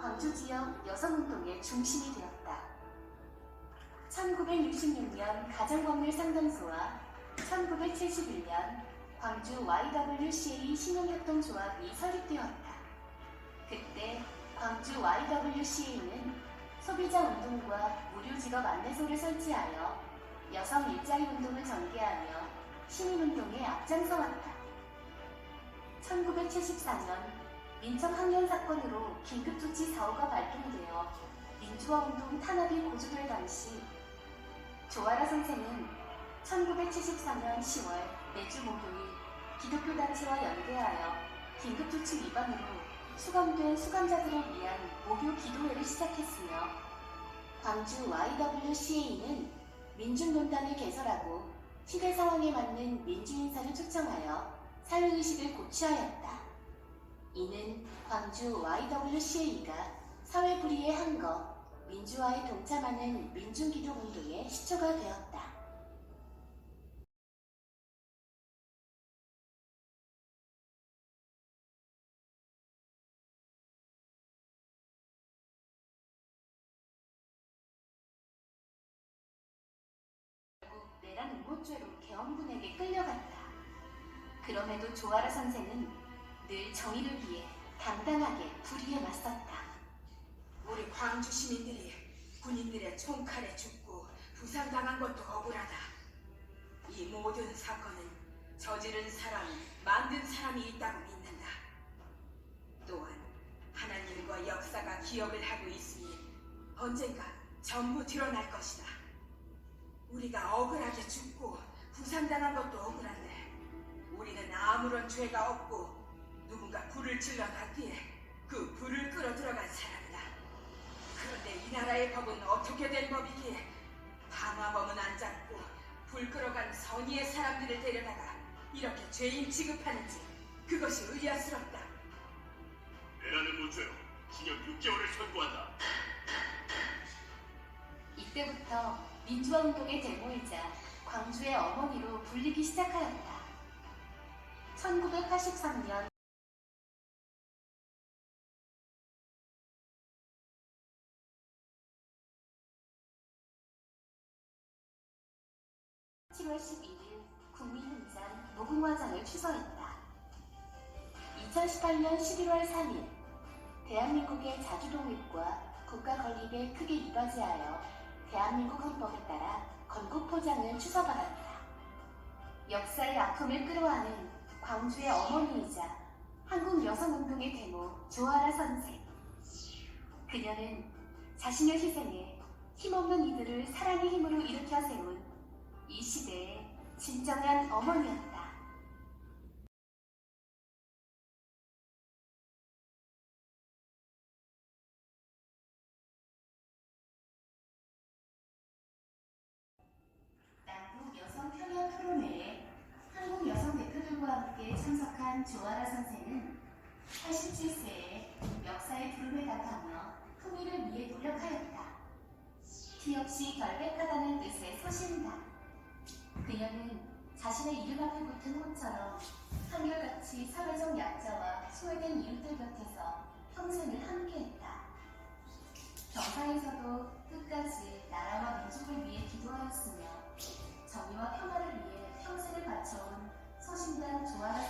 광주 지역 여성운동의 중심이 되었다. 1966년 가정법률 상담소와 1971년 광주 YWCA 신용협동조합이 설립되었다. 그때 광주 YWCA는 소비자 운동과 무료 직업 안내소를 설치하여 여성 일자리 운동을 전개하며 시민운동에 앞장서왔다. 1974년 민청 학년 사건으로 긴급조치 4호가 발동되어 민주화 운동 탄압이 고조될 당시 조아라 선생은 1974년 10월 매주 목요일 기독교 단체와 연대하여 긴급조치 위반으로 수감된 수감자들을 위한 목요 기도회를 시작했으며 광주 YWCA는 민중논단을 개설하고 시대 상황에 맞는 민주인사를 초청하여 사회의식을 고취하였다. 이는 광주 YWCA가 사회 불의의 한거, 민주화에 동참하는 민중기독운동의 시초가 되었다. 결국 내란 음모죄로 계엄군에게 끌려갔다. 그럼에도 조아라 선생은 늘 정의를 위해 당당하게 불의에 맞섰다. 우리 광주 시민들이 군인들의 총칼에 죽고 부상당한 것도 억울하다. 이 모든 사건은 저지른 사람, 만든 사람이 있다고 믿는다. 또한 하나님과 역사가 기억을 하고 있으니 언젠가 전부 드러날 것이다. 우리가 억울하게 죽고 부상당한 것도 억울한데 우리는 아무런 죄가 없고 누군가 불을 질러놨기에 그 불을 끌어 들어간 사람이다. 그런데 이 나라의 법은 어떻게 된 법이기에 방화범은 안 잡고 불 끌어간 선의의 사람들을 데려다가 이렇게 죄인 취급하는지 그것이 의아스럽다. 내라는 문죄로 징역 6개월을 선고한다. 이때부터 민주화 운동의 데모이자 광주의 어머니로 불리기 시작하였다. 1983년 (7월 11일) 국민훈장 무궁화장을 취소했다. 2018년 (11월 3일) 대한민국의 자주독립과 국가 건립에 크게 이바지하여 대한민국 헌법에 따라 건국 포장을 취소받았다. 역사의 아픔을 끌어안은 광주의 어머니이자 한국 여성운동의 데모 조아라 선생. 그녀는 자신의 희생에 힘없는 이들을 사랑의 힘으로 일으켜 세운 이 시대의 진정한 어머니였다. 남북 여성 평화 토론회에 한국 여성 대표들과 함께 참석한 조아라 선생은 87세에 역사의 부름에 답하며 통일을 위해 노력하였다. 티 없이 결백하다는 뜻의 소신다. 그녀는 자신의 이름 앞에 붙은 호처럼 한결같이 사회적 약자와 소외된 이웃들 곁에서 평생을 함께했다. 경사에서도 끝까지 나라와 민족을 위해 기도하였으며 정의와 평화를 위해 평생을 바쳐온 소신단 조아라